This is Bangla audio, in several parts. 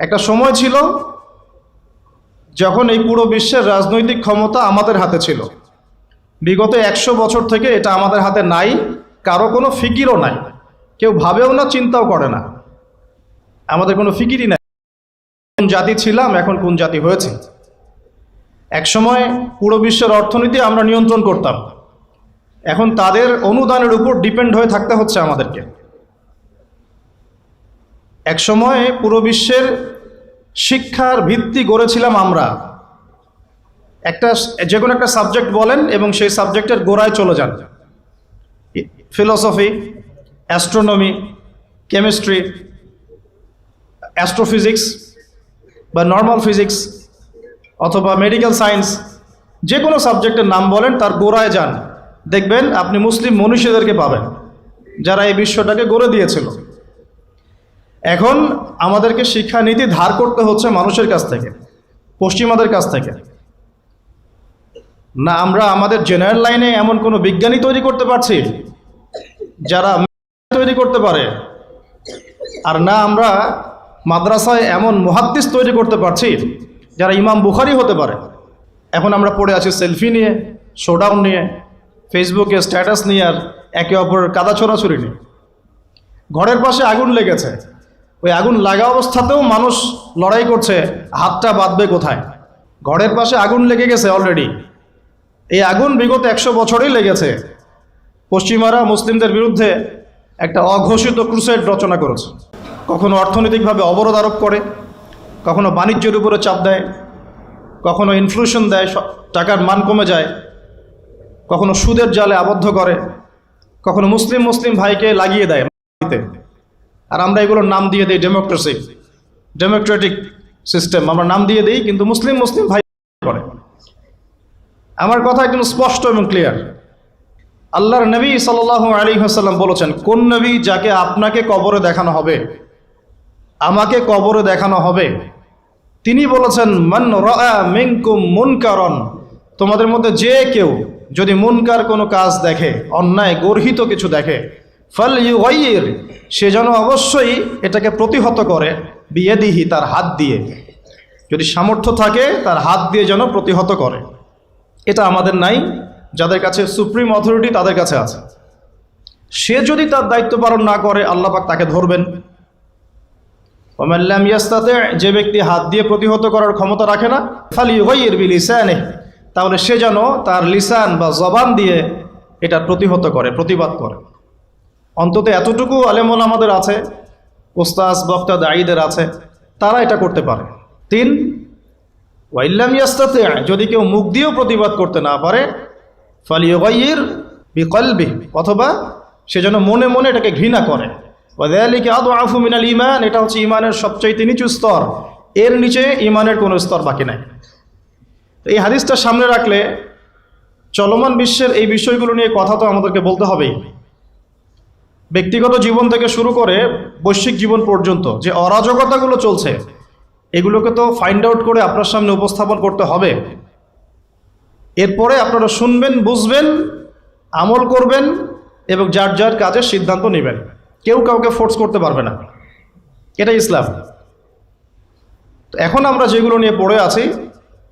একটা সময় ছিল যখন এই পুরো বিশ্বের রাজনৈতিক ক্ষমতা আমাদের হাতে ছিল। বিগত একশো বছর থেকে এটা আমাদের হাতে নাই, কারও কোনো ফিকিরও নাই। কেউ ভাবেও না, চিন্তাও করে না। আমাদের কোনো ফিকিরই নাই। কোন জাতি ছিলাম, এখন কোন জাতি হয়েছে। একসময় পুরো বিশ্বের অর্থনীতি আমরা নিয়ন্ত্রণ করতাম। এখন তাদের অনুদানের উপর ডিপেন্ড হয়ে থাকতে হচ্ছে আমাদেরকে। একসময় পুরো বিশ্বের শিক্ষার ভিত্তি গড়েছিলাম আমরা। একটা যে কোনো একটা সাবজেক্ট বলেন এবং সেই সাবজেক্টের গোড়ায় চলে যান। ফিলসফি, অ্যাস্ট্রোনমি, কেমিস্ট্রি, অ্যাস্ট্রোফিজিক্স বা নর্মাল ফিজিক্স অথবা মেডিকেল সায়েন্স যে কোনো সাবজেক্টের নাম বলেন তার গোড়ায় যান। দেখবেন আপনি মুসলিম মনীষীদেরকে পাবেন, যারা এই বিশ্বটাকে গড়ে দিয়েছিল। এখন আমাদেরকে শিক্ষানীতি ধার করতে হচ্ছে মানুষের কাছ থেকে, পশ্চিমাদের কাছ থেকে। না, আমরা আমাদের জেনারেল লাইনে এমন কোনো বিজ্ঞানী তৈরি করতে পারছি যারা তৈরি করতে পারে, আর না আমরা মাদ্রাসায় এমন মহাদ্দিস তৈরি করতে পারছি যারা ইমাম বুখারি হতে পারে। এখন আমরা পড়ে আছি সেলফি নিয়ে শোডাউন নিয়ে ফেসবুকে স্ট্যাটাস নিয়ে আর একে অপরের কাদা ছোড়াছুরি নিয়ে। ঘরের পাশে আগুন লেগেছে। ওই আগুন লাগা অবস্থাতেও মানুষ লড়াই করছে, হাতটা বাঁধবে কোথায়? ঘরের পাশে আগুন লেগে গেছে অলরেডি এই আগুন বিগত একশো বছরেই লেগেছে। পশ্চিমারা মুসলিমদের বিরুদ্ধে একটা অঘোষিত ক্রুসেড রচনা করেছে। কখনো অর্থনৈতিকভাবে অবরোধ আরোপ করে, কখনো বাণিজ্যের উপরে চাপ দেয়, কখনো ইনফ্লুশন দেয় টাকার মান কমে যায়, কখনো সুদের জালে আবদ্ধ করে, কখনো মুসলিম মুসলিম ভাইকে লাগিয়ে দেয়। আর আমরা এগুলোর নাম দিয়ে দিই ডেমোক্রেসি ডেমোক্রেটিক সিস্টেম আমরা নাম দিয়ে দিই, কিন্তু মুসলিম মুসলিম ভাই করে। আমার কথা একদম স্পষ্ট এবং ক্লিয়ার আল্লাহর নবী সাল আলী হাসাল্লাম বলেছেন, কোন নবী যাকে আপনাকে কবরে দেখানো হবে, আমাকে কবরে দেখানো হবে? তিনি বলেছেন, মান মিনকুম মুনকারন। তোমাদের মধ্যে যে কেউ যদি মুনকার কোনো কাজ দেখে, অন্যায় গর্হিত কিছু দেখে ফল ইউগাইয়ের সে যেন অবশ্যই এটাকে প্রতিহত করে, বিয়েদিহি তার হাত দিয়ে। যদি সামর্থ্য থাকে, তার হাত দিয়ে যেন প্রতিহত করে। এটা আমাদের নাই, যাদের কাছে সুপ্রিম অথরিটি তাদের কাছে আছে। সে যদি তার দায়িত্ব পালন না করে, আল্লাহ পাক তাকে ধরবেন। ওমাল্লাম ইয়াস্তাতে, যে ব্যক্তি হাত দিয়ে প্রতিহত করার ক্ষমতা রাখে না ফালি হইয়ের বি লিসানে তাহলে সে যেন তার লিসান বা জবান দিয়ে এটা প্রতিহত করে, প্রতিবাদ করে। অন্তত এতটুকু আলেমন আমাদের আছে ওস্তাজ বক্তা দায়ীদের আছে, তারা এটা করতে পারে। তিন, ওয়াইল্লাম ইয়াস্তাতে, যদি কেউ মুখ দিয়েও প্রতিবাদ করতে না পারে ফালিয়গাইয়ের বিকলবি অথবা সে যেন মনে মনে এটাকে ঘৃণা করে। ওয়াদালিকে আদু আফু মিনাল ইমান এটা হচ্ছে ইমানের সবচাইতে নিচু স্তর। এর নিচে ইমানের কোনো স্তর বাকি নাই। এই হাদিসটা সামনে রাখলে চলমান বিশ্বের এই বিষয়গুলো নিয়ে কথা তো আমাদেরকে বলতে হবেই। ব্যক্তিগত জীবন থেকে শুরু করে বৈশ্বিক জীবন পর্যন্ত যে অরাজকতাগুলো চলছে, এগুলোকে তো ফাইন্ড আউট করে আপনার সামনে উপস্থাপন করতে হবে। এরপরে আপনারা শুনবেন, বুঝবেন, আমল করবেন এবং যার যার কাজের সিদ্ধান্ত নেবেন। কেউ কাউকে ফোর্স করতে পারবে না। এটা ইসলাম। তো এখন আমরা যেগুলো নিয়ে পড়ে আছি,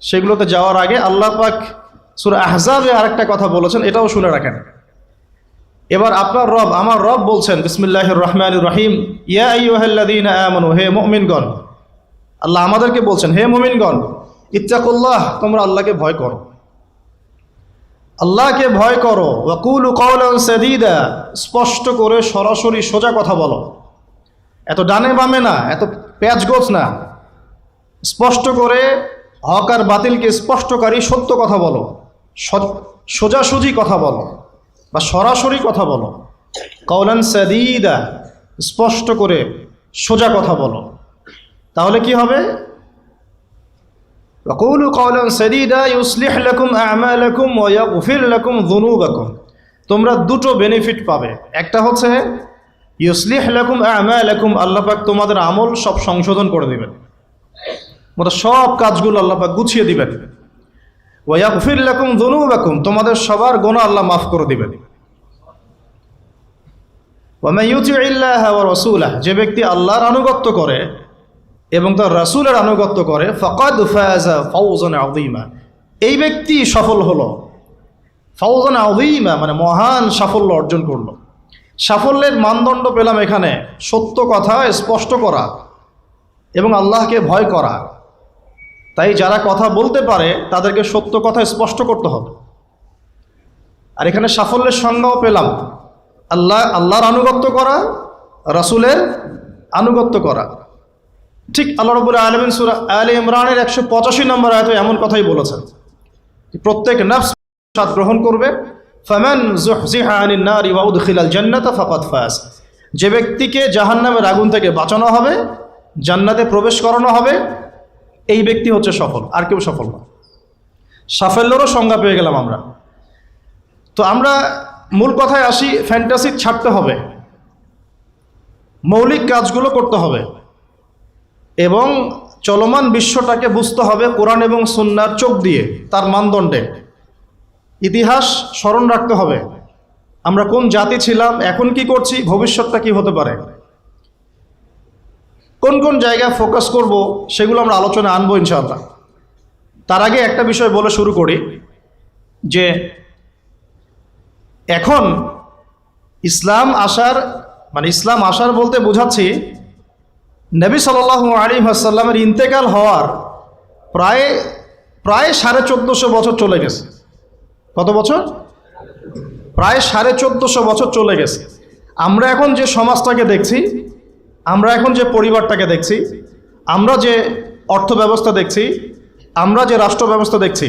সেগুলোতে যাওয়ার আগে আল্লাহ পাক সুর আহজাবে আরেকটা কথা বলেছেন, এটাও শুনে রাখেন। এবার আপনার রব, আমার রব বলছেন বিসমিল্লাহ রহমান রহিম। ইয়া আমানু, হে মুমিনগণ। আল্লাহ আমাদেরকে বলছেন, হে মুমিনগণ, ইত্তাকুল্লাহ, তোমরা আল্লাহকে ভয় করো। আল্লাহকে ভয় করো। ওয়াকুল কওলান সাদীদা, স্পষ্ট করে সরাসরি সোজা কথা বলো। এত ডানে বামে না, এত প্যাচগোছ না। স্পষ্ট করে হক আর বাতিলকে স্পষ্টকারী সত্য কথা বলো। সোজাসুজি কথা বলো। বা সরাসরি কথা বলো। কৌলান সদিদা, স্পষ্ট করে সোজা কথা বলো। তাহলে কি হবে? কৌলু কৌলান সাদিদা, ইউসলিহ লাকুম আমালাকুম ওয়াগফির লাকুম যুনুবাকুম। তোমরা দুটো বেনিফিট পাবে। একটা হচ্ছে, ইউসলিহ লাকুম আমালাকুম, আল্লাহ পাক তোমাদের আমল সব সংশোধন করে দিবেন। মতো সব কাজগুলো আল্লাপাক গুছিয়ে দিবেন। ওয়াগফির লাকুম যুনুবাকুম, তোমাদের সবার গোনা আল্লাহ মাফ করে ইউতিইল্লাহ যে ব্যক্তি আল্লাহর আনুগত্য করে এবং তার রাসূলের আনুগত্য করে, ফকাদ এই ব্যক্তি সফল হলো। ফাউজান আযীমা মানে মহান সাফল্য অর্জন করল। সাফল্যের মানদণ্ড পেলাম এখানে সত্য কথা, স্পষ্ট করা এবং আল্লাহকে ভয় করা। তাই যারা কথা বলতে পারে, তাদেরকে সত্য কথা স্পষ্ট করতে হবে। আর এখানে সাফল্যের সংজ্ঞাও পেলাম। আল্লাহ, আল্লাহর আনুগত্য করা, রাসূলের আনুগত্য করা। ঠিক আল্লাহ রবুল্লাহ আলমিন সুরা আল ইমরানের একশো পঁচাশি নম্বর আয়তে এমন কথাই বলেছেন প্রত্যেক নফস স্বাদ গ্রহণ করবে। ফামান জুহজিহা আনিন নারি ওয়া উদখিলাল জান্নাতা ফাকাদ ফাজ। যে ব্যক্তিকে জাহান্নামের আগুন থেকে বাঁচানো হবে, জান্নাতে প্রবেশ করানো হবে এই ব্যক্তি হচ্ছে সফল, আর কেউ সফল না। সাফল্যেরও সংজ্ঞা পেয়ে গেলাম আমরা। তো আমরা মূল কথায় আসি ফ্যান্টাসি ছাড়তে হবে। মৌলিক কাজগুলো করতে হবে। এবং চলমান বিশ্বটাকে বুঝতে হবে কোরআন এবং সুন্নার চোখ দিয়ে, তার মানদণ্ডে। ইতিহাস স্মরণ রাখতে হবে। আমরা কোন জাতি ছিলাম, এখন কি করছি, ভবিষ্যৎটা কি হতে পারে? কোন কোন জায়গায় ফোকাস করব সেগুলো আমরা আলোচনা আনব ইনশাআল্লাহ। তার আগে একটা বিষয় বলে শুরু করি, যে এখন ইসলাম আসার মানে ইসলাম আসার বলতে বোঝাচ্ছি, নবী সাল আলী আসাল্লামের ইন্তেকাল হওয়ার প্রায় প্রায় সাড়ে চোদ্দোশো বছর চলে গেছে। কত বছর? প্রায় সাড়ে চোদ্দোশো বছর চলে গেছে। আমরা এখন যে সমাজটাকে দেখছি আমরা এখন যে পরিবারটাকে দেখছি, আমরা যে অর্থ ব্যবস্থা দেখছি, আমরা যে রাষ্ট্র ব্যবস্থা দেখছি,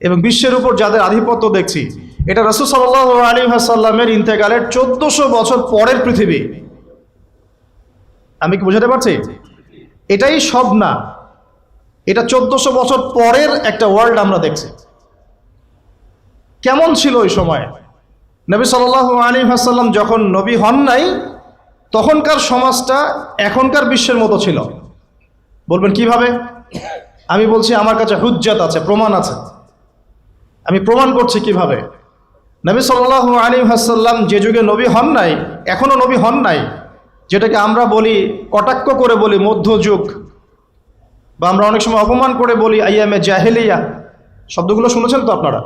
এবং বিশ্বের উপর যাদের আধিপত্য দেখছি, এটা রসুল সাল্লাহ আলী আসাল্লামের ইন্তেকালের চোদ্দোশো বছর পরের পৃথিবী। আমি কি বোঝাতে পারছি? এটাই সব না, এটা চোদ্দশো বছর পরের একটা ওয়ার্ল্ড আমরা দেখছি। কেমন ছিল ওই সময়? নবী সাল আলী হাসাল্লাম যখন নবী হন নাই তখনকার সমাজটা এখনকার বিশ্বের মতো ছিল। বলবেন কীভাবে? আমি বলছি আমার কাছে হুজ্জাত আছে, প্রমাণ আছে। আমি প্রমাণ করছি কীভাবে? নবী সাল্লাহ আলী হাসাল্লাম যে যুগে নবী হন নাই এখনও নবী হন নাই, যেটাকে আমরা বলি, কটাক্ষ করে বলি, মধ্যযুগ, বা আমরা অনেক সময় অপমান করে বলি, আইয়ামে জাহেলিয়া। শব্দগুলো শুনেছেন তো আপনারা?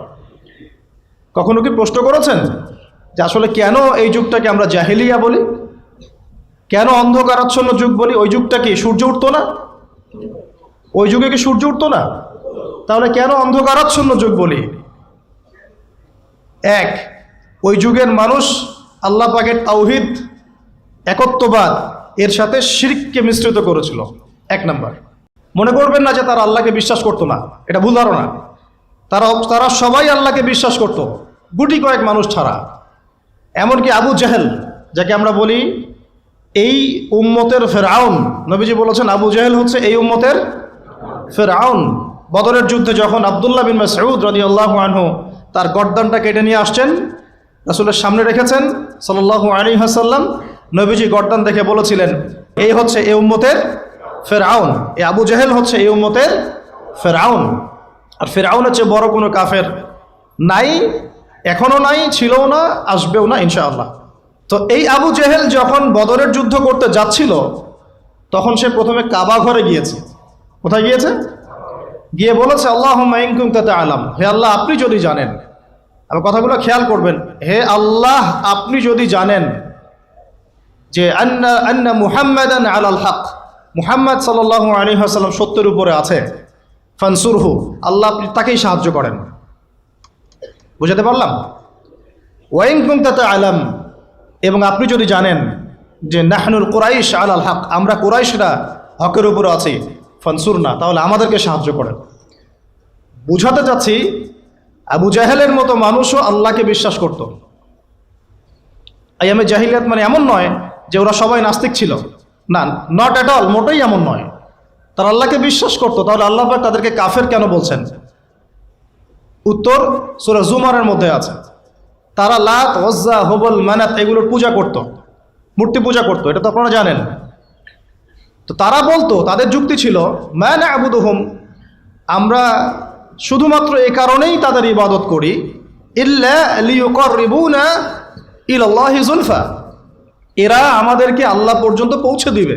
কখনো কি প্রশ্ন করেছেন যে আসলে কেন এই যুগটাকে আমরা জাহেলিয়া বলি? কেন অন্ধকারাচ্ছন্ন যুগ বলি? ওই যুগটা কি? সূর্য উঠতো না? ওই যুগে কি সূর্য উঠতো না? তাহলে কেন অন্ধকারাচ্ছন্ন যুগ বলি? এক, ওই যুগের মানুষ আল্লাহ পাকের তাওহিদ, একত্ববাদ, এর সাথে শিরিককে মিশ্রিত করেছিল। এক নাম্বার। মনে করবেন না যে তারা আল্লাহকে বিশ্বাস করতো না। এটা ভুল ধারণা। তারা তারা সবাই আল্লাহকে বিশ্বাস করত। গুটি কয়েক মানুষ ছাড়া। এমনকি আবু জাহেল, যাকে আমরা বলি এই উম্মতের ফেরাউন, নবীজি বলেছেন আবু জাহেল হচ্ছে এই উম্মতের ফেরাউন। বদরের যুদ্ধে যখন আবদুল্লাহ বিন মাসউদ রদি আল্লাহ আনহু তার গর্দানটা কেটে নিয়ে আসছেন, রাসুলের সামনে রেখেছেন সাল্লাহ আলী হাসাল্লাম নবীজি গর্দান দেখে বলেছিলেন, এই হচ্ছে এ উম্মতের ফেরাউন, এই আবু জাহেল হচ্ছে এই উম্মতের ফেরাউন। আর ফেরাউন হচ্ছে বড় কোনো কাফের নাই এখনও নাই, ছিলও না, আসবেও না, ইনশাআল্লাহ। তো এই আবু জেহেল যখন বদরের যুদ্ধ করতে যাচ্ছিল, তখন সে প্রথমে কাবা ঘরে গিয়েছে। কোথায় গিয়েছে? গিয়ে বলেছে আল্লাহ তাতে আলাম হে আল্লাহ, আপনি যদি জানেন আমার কথাগুলো খেয়াল করবেন, হে আল্লাহ, আপনি যদি জানেন যে আন্না আন্না মুহাম্মাদান আলাল হক, মুহাম্মদ সাল্লাহ আলী হাসাল্লাম সত্যের উপরে আছে, ফানসুরহু, আল্লাহ আপনি তাকেই সাহায্য করেন। বুঝাতে পারলাম? ওয়াইং কুমতাতে আলাম এবং আপনি যদি জানেন যে নাহনুল কোরাইশ আলাল হক, আমরা কোরাইশরা হকের উপরে আছি ফানসুর না তাহলে আমাদেরকে সাহায্য করেন। বুঝাতে চাচ্ছি, আবু জাহেলের মতো মানুষও আল্লাহকে বিশ্বাস করত। আইয়ামে জাহিলিয়াত মানে এমন নয় যে ওরা সবাই নাস্তিক ছিল। না নট অ্যাট অল মোটেই এমন নয়। তারা আল্লাহকে বিশ্বাস করতো, তাহলে আল্লাহ তাদেরকে কাফের কেন বলছেন? উত্তর সুরা জুমারের মধ্যে আছে। তারা লাত ওজ্জা হবল, মানাত এগুলোর পূজা করত, মূর্তি পূজা করত, এটা তো আপনারা জানেন। তো তারা বলতো, তাদের যুক্তি ছিল ম্যান আবুদুহুম আমরা শুধুমাত্র এই কারণেই তাদের ইবাদত করি, ইল্লা এরা আমাদেরকে আল্লাহ পর্যন্ত পৌঁছে দিবে।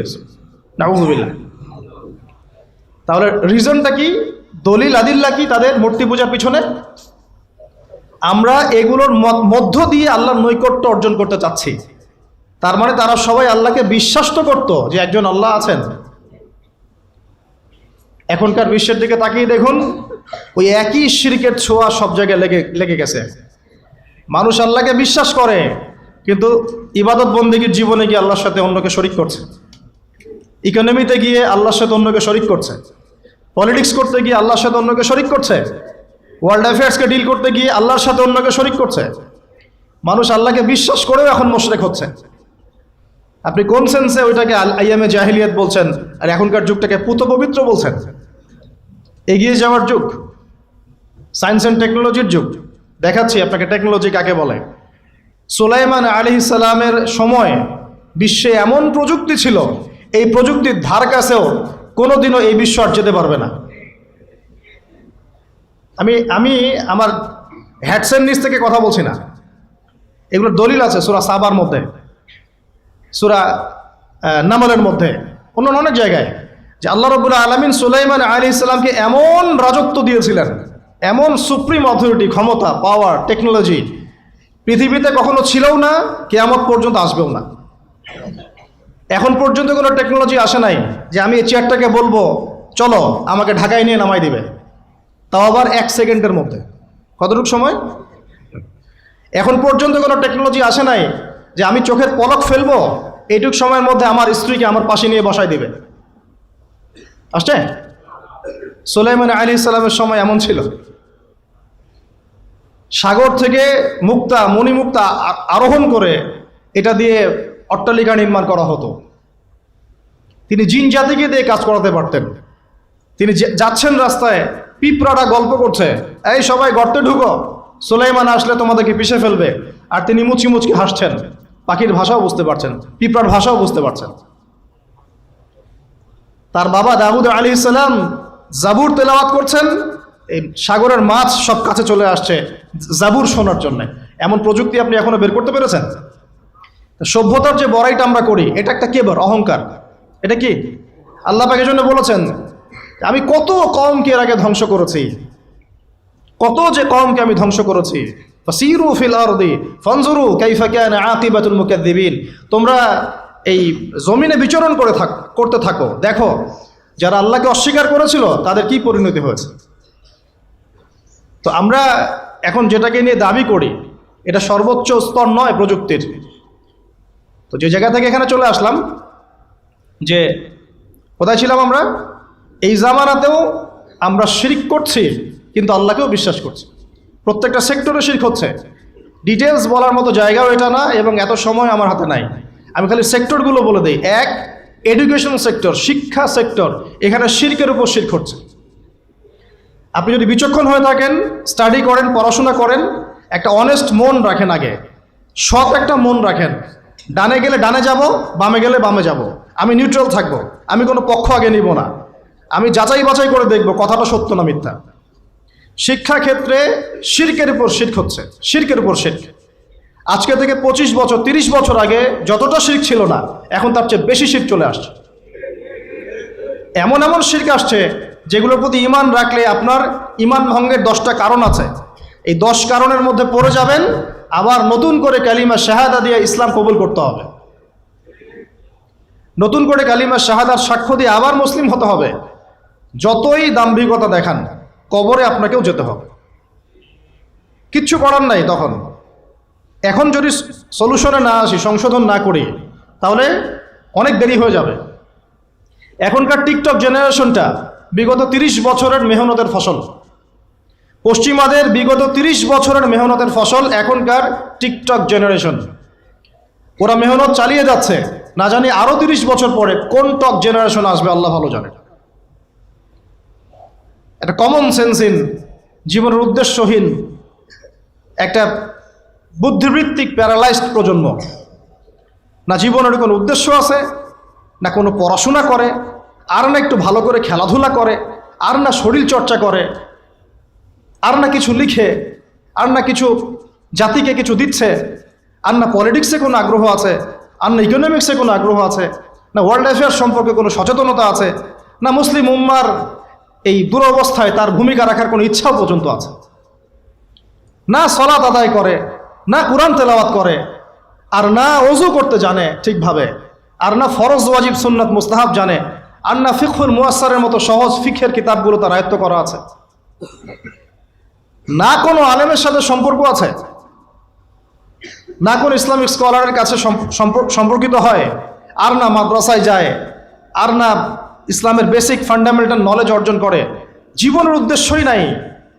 তাহলে রিজনটা কি? দলিল, আদিল্লা কি তাদের মূর্তি পূজার পিছনে? আমরা এগুলোর মধ্য দিয়ে আল্লাহর নৈকট্য অর্জন করতে চাচ্ছি। তার মানে তারা সবাই আল্লাহকে বিশ্বাস তো করতো যে একজন আল্লাহ আছেন। এখনকার বিশ্বের দিকে তাকিয়ে দেখুন, ওই একই শিরকের ছোঁয়া সব জায়গায় লেগে লেগে গেছে। মানুষ আল্লাহকে বিশ্বাস করে, কিন্তু ইবাদত বন্দীগীর জীবনে গিয়ে আল্লাহর সাথে অন্যকে শরিক করছে। ইকোনমিতে গিয়ে আল্লাহর সাথে অন্যকে শরিক করছে। পলিটিক্স করতে গিয়ে আল্লাহর সাথে অন্যকে শরিক করছে। ওয়ার্ল্ড অ্যাফেয়ার্সকে ডিল করতে গিয়ে আল্লাহর সাথে অন্যকে শরিক করছে? মানুষ আল্লাহকে বিশ্বাস করেও এখন মোশরেক হচ্ছে। আপনি কোন সেন্সে ওইটাকে আইয়ামে জাহিলিয়াত বলছেন? আর এখনকার যুগটাকে পুত পবিত্র বলছেন? এগিয়ে যাওয়ার যুগ। সায়েন্স অ্যান্ড টেকনোলজির যুগ। দেখাচ্ছি আপনাকে টেকনোলজি কাকে বলে। সুলাইমান আলি ইসালামের সময় বিশ্বে এমন প্রযুক্তি ছিল, এই প্রযুক্তির ধার কাছেও কোনোদিনও এই বিশ্ব আর যেতে পারবে না। আমি আমি আমার হ্যাডসের নিচ থেকে কথা বলছি না। এগুলো দলিল আছে সুরা সাবার মধ্যে, সুরা নামলের মধ্যে অন্য অনেক জায়গায়। যে আল্লাহ রবুল্লা আলমিন সুলাইমান আলী ইসলামকে এমন রাজত্ব দিয়েছিলেন, এমন সুপ্রিম অথরিটি ক্ষমতা পাওয়ার টেকনোলজি পৃথিবীতে কখনো ছিলও না, কেয়ামত পর্যন্ত আসবেও না। এখন পর্যন্ত কোনো টেকনোলজি আসে নাই যে আমি এই চেয়ারটাকে বলব, চলো, আমাকে ঢাকায় নিয়ে নামাই দিবে। তাও আবার এক সেকেন্ডের মধ্যে। কতটুকু সময়? এখন পর্যন্ত কোনো টেকনোলজি আসে নাই যে আমি চোখের পলক ফেলব, এইটুক সময়ের মধ্যে আমার স্ত্রীকে আমার পাশে নিয়ে বসাই দিবে। আসছে? সুলাইমান আলী ইসলামের সময় এমন ছিল। সাগর থেকে মুক্তা, মণিমুক্তা আরোহণ করে এটা দিয়ে অট্টালিকা নির্মাণ করা হতো। তিনি জিন জাতিকে দিয়ে কাজ করাতে পারতেন। তিনি যাচ্ছেন রাস্তায় পিঁপড়াটা গল্প করছে। এই সবাই গর্তে ঢুকো। সুলাইমান আসলে তোমাদেরকে পিষে ফেলবে। আর তিনি মুচকি মুচকি হাসছেন। পাখির ভাষাও বুঝতে পারছেন। পিঁপড়ার ভাষাও বুঝতে পারছেন। তার বাবা দাউদ আলী ইসলাম জাবুর তেলাওয়াত করছেন। এই সাগরের মাছ সব কাছে চলে আসছে জাবুর শোনার জন্য। এমন প্রযুক্তি আপনি এখনও বের করতে পেরেছেন? সভ্যতার যে বড়াইটা আমরা করি, এটা একটা কেবর, অহংকার। এটা কি? আল্লাহ পাকের জন্য বলেছেন আমি কত কমকে এর আগে ধ্বংস করেছি? কত যে কমকে আমি ধ্বংস করেছি? ফাসিরু ফিল আরদি, ফানজুরু কাইফা কানা আকিবাতুল মুকাদ্দিবিন। তোমরা এই জমিনে বিচরণ করে থাক, করতে থাকো। দেখো, যারা আল্লাহকে অস্বীকার করেছিল, তাদের কি পরিণতি হয়েছে? তো আমরা এখন যেটাকে নিয়ে দাবি করি, এটা সর্বোচ্চ স্তর নয় প্রযুক্তির। তো যে জায়গা থেকে এখানে চলে আসলাম, যে কোথায় ছিলাম আমরা? এই জামানাতেও আমরা শিরিক করছি, কিন্তু আল্লাহকেও বিশ্বাস করছি। প্রত্যেকটা সেক্টরে শিরিক হচ্ছে। ডিটেলস বলার মতো জায়গাও এটা না, এবং এত সময় আমার হাতে নাই। আমি খালি সেক্টরগুলো বলে দিই। এক এডুকেশন সেক্টর শিক্ষা সেক্টর এখানে শিরকের উপর শির্ক হচ্ছে। আপনি যদি বিচক্ষণ হয়ে থাকেন স্টাডি করেন, পড়াশোনা করেন, একটা অনেস্ট মন রাখেন আগে। সৎ একটা মন রাখেন। ডানে গেলে ডানে যাব, বামে গেলে বামে যাব। আমি নিউট্রাল থাকব। আমি কোনো পক্ষ আগে নিব না। আমি যাচাই বাছাই করে দেখব, কথাটা সত্য না মিথ্যা। শিক্ষা ক্ষেত্রে শির্কের উপর শির্ক হচ্ছে, শির্কের উপর শির্ক। আজকে থেকে পঁচিশ বছর, তিরিশ বছর আগে যতটা শির্ক ছিল না, এখন তার চেয়ে বেশি শির্ক চলে আসছে। এমন এমন শির্ক আসছে যেগুলোর প্রতি ইমান রাখলে আপনার ইমান ভঙ্গের দশটা কারণ আছে। এই দশ কারণের মধ্যে পড়ে যাবেন, আবার নতুন করে কালিমা শাহাদা দিয়ে ইসলাম কবুল করতে হবে। নতুন করে কালিমা শাহাদার সাক্ষ্য দিয়ে আবার মুসলিম হতে হবে। যতই দাম্ভিকতা দেখান, কবরে আপনাকেও যেতে হবে। কিচ্ছু করার নাই তখন। এখন যদি সলিউশনে না আসি, সংশোধন না করি, তাহলে অনেক দেরি হয়ে যাবে। এখনকার টিকটক জেনারেশনটা বিগত তিরিশ বছরের মেহনতের ফসল। পশ্চিমাদের বিগত তিরিশ বছরের মেহনতের ফসল এখনকার টিকটক জেনারেশন ওরা মেহনত চালিয়ে যাচ্ছে। না জানি আরও তিরিশ বছর পরে কোন টক জেনারেশন আসবে, আল্লাহ ভালো জানে। একটা কমন সেন্সহীন জীবনের উদ্দেশ্যহীন, একটা বুদ্ধিবৃত্তিক প্যারালাইজড প্রজন্ম। না জীবনের কোনো উদ্দেশ্য আছে, না কোনো পড়াশোনা করে, আর না একটু ভালো করে খেলাধুলা করে, আর না শরীর চর্চা করে, আর না কিছু লিখে, আর না কিছু জাতিকে কিছু দিচ্ছে, আর না পলিটিক্সে কোনো আগ্রহ আছে, আর না ইকোনমিক্সে কোনো আগ্রহ আছে, না ওয়ার্ল্ড অ্যাফেয়ার্স সম্পর্কে কোনো সচেতনতা আছে, না মুসলিম উম্মার এই দুরবস্থায় তার ভূমিকা রাখার কোনো ইচ্ছাও পর্যন্ত আছে। না সলাত আদায় করে, না কোরআন তেলাওয়াত করে, আর না অজু করতে জানে ঠিকভাবে, আর না ফরজ, ওয়াজিব, সুন্নাত, মুস্তাহাব জানে, আর না ফিখুল মুয়াসারের মতো সহজ ফিখের কিতাবগুলো তার আয়ত্ত করা আছে। না কোনো আলেমের সাথে সম্পর্ক আছে? না কোন ইসলামিক স্কলারের কাছে সম্পর্কিত হয়? আর না মাদ্রাসায় যায়? আর না ইসলামের বেসিক ফান্ডামেন্টাল নলেজ অর্জন করে। জীবনের উদ্দেশ্যই নাই।